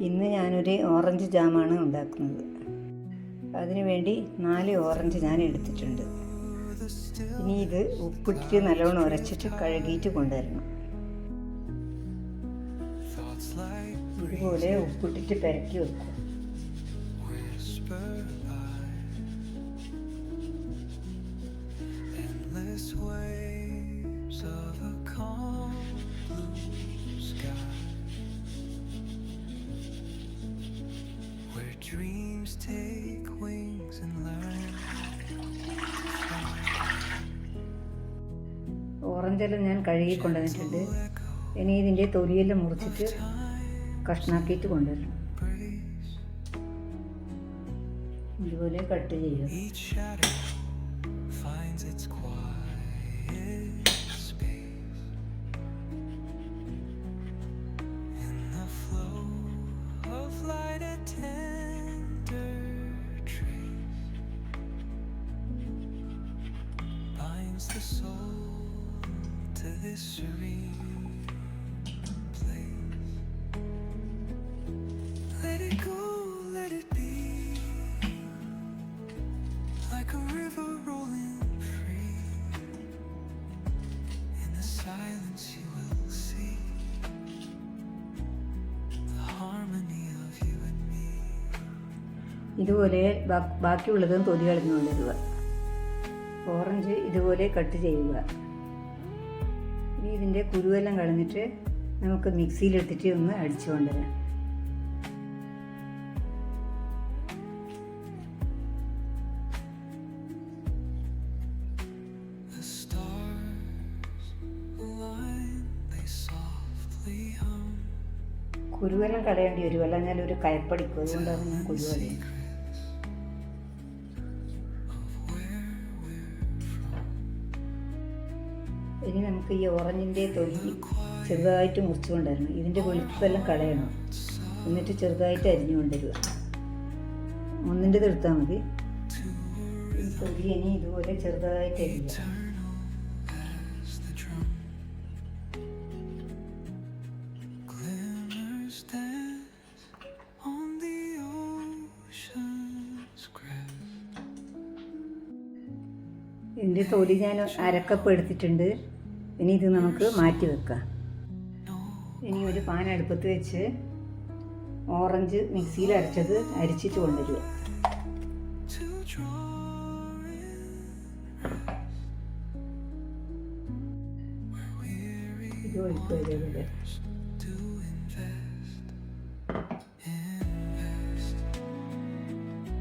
ഇന്ന് ഞാനൊരു ഓറഞ്ച് ജാമാണ് ഉണ്ടാക്കുന്നത്. അതിനുവേണ്ടി നാല് ഓറഞ്ച് ഞാൻ എടുത്തിട്ടുണ്ട്. ഇനി ഇത് ഉപ്പിട്ടിട്ട് നല്ലോണം ഉരച്ചിട്ട് കഴുകിയിട്ട് കൊണ്ടുവരണം. ഇതുപോലെ ഉപ്പിട്ടിട്ട് പെരക്കി വെക്കും. Dreams take wings and learn. ഓറഞ്ചെല്ലാം ഞാൻ കഴുകി കൊണ്ടുവന്നിട്ടുണ്ട് ഇനി ഇതിന്റെ തൊലിയെല്ലാം മുറിച്ചിട്ട് കഷ്ണാക്കിയിട്ട് കൊണ്ടുവരണം. ഇതുപോലെ കട്ട് ചെയ്യും at binds the soul to this serene place. Let it go, let it be. Like a river rolling free. In the silence, you will see the harmony of you and me. ഇതുപോലെ ബാക്കിയുള്ളതും തൊലി കളഞ്ഞു കൊണ്ടുവരിക orange ഇതുപോലെ cut ചെയ്യുക. ഇനി ഇതിന്റെ കുരുവെല്ലാം കളഞ്ഞിട്ട് നമുക്ക് മിക്സിയിലെടുത്തിട്ട് ഒന്ന് അടിച്ചു കൊണ്ടുവരാം. കുരുവെല്ലാം കളയേണ്ടി വരും. അല്ലാഞ്ഞാൽ ഒരു കയപ്പടിക്കും. അതുകൊണ്ടാണ് ഞാൻ കുരു ഇനി നമുക്ക് ഈ ഓറഞ്ചിന്റെ തൊലി ചെറുതായിട്ട് മുറിച്ചു കൊണ്ടുവരണം ഇതിന്റെ വെളുപ്പെല്ലാം കളയണം. എന്നിട്ട് ചെറുതായിട്ട് അരിഞ്ഞു കൊണ്ടുവരിക. ഒന്നിന്റെ എടുത്താൽ മതി. ഈ തൊലി ഇനി ഇതുപോലെ ചെറുതായിട്ട് അരിയുക. ഇതിന്റെ തൊലി ഞാൻ അരക്കപ്പ് എടുത്തിട്ടുണ്ട്. ഇനി ഇത് നമുക്ക് മാറ്റി വെക്കാം. ഇനി ഒരു പാൻ അടുപ്പത്ത് വെച്ച് ഓറഞ്ച് മിക്സിയിൽ അരച്ചത് അരിച്ചിട്ട് കൊണ്ടുവരിക.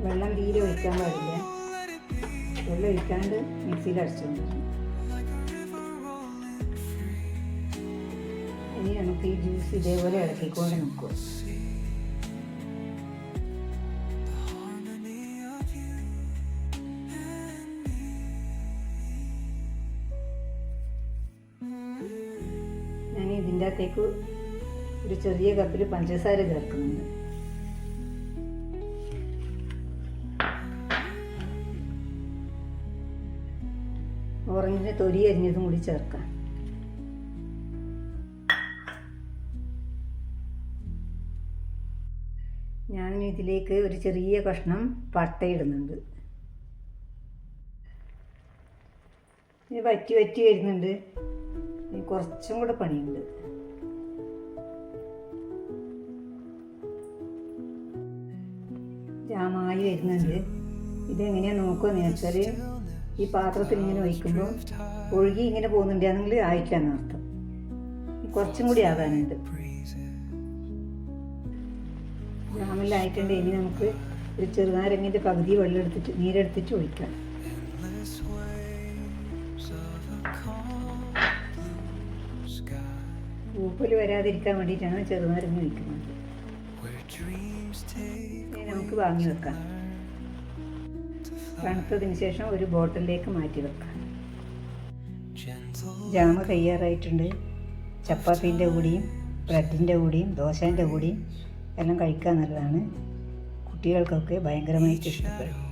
വെള്ളം തീരെ ഒഴിക്കാൻ പാടില്ല. വെള്ളം മിക്സിയിൽ free. ഇനി നമുക്ക് ഈ ജ്യൂസ് ഇതേപോലെ ഇളക്കിക്കൊണ്ട് me. ഞാൻ ഇതിന്റെ അകത്തേക്ക് ഒരു ചെറിയ കപ്പിൽ പഞ്ചസാര ചേർക്കുന്നുണ്ട് ഓറഞ്ചിന്റെ തൊലി അരിഞ്ഞതും കൂടി ചേർക്കാം. ഞാൻ ഇതിലേക്ക് ഒരു ചെറിയ കഷ്ണം പട്ടയിടുന്നുണ്ട് ഇത് വറ്റി വറ്റി വരുന്നുണ്ട്. കുറച്ചും കൂടെ പണിയുണ്ട്. ജാമായി വരുന്നുണ്ട്. ഇതെങ്ങനെയാണ് നോക്കുകയെന്ന് വെച്ചാൽ ഈ പാത്രത്തിൽ ഇങ്ങനെ ഒഴിക്കുമ്പോൾ ഒഴുകി ഇങ്ങനെ പോകുന്നുണ്ടെങ്കിൽ ആയിട്ടില്ലെന്ന് അർത്ഥം. കുറച്ചും കൂടി ആകാനുണ്ട് ജാമെല്ലാം ആയിട്ടുണ്ട് ഇനി നമുക്ക് ഒരു ചെറുനാരങ്ങിന്റെ പകുതി വെള്ളം എടുത്തിട്ട് നീരെടുത്തിട്ട് ഒഴിക്കാം. പൂപ്പൽ വരാതിരിക്കാൻ വേണ്ടിയിട്ടാണ് ചെറുനാരങ്ങ ഒഴിക്കുന്നത്. നമുക്ക് വാങ്ങി വെക്കാം. തണുത്തതിന് ശേഷം ഒരു ബോട്ടിലേക്ക് മാറ്റി വെക്കാം. ജാമ തയ്യാറായിട്ടുണ്ട് ചപ്പാത്തീന്റെ കൂടിയും ബ്രെഡിന്റെ കൂടിയും ദോശേന്റെ കൂടിയും എല്ലാം കഴിക്കാൻ നല്ലതാണ്. കുട്ടികൾക്കൊക്കെ ഭയങ്കരമായിട്ട് ഇഷ്ടപ്പെടും.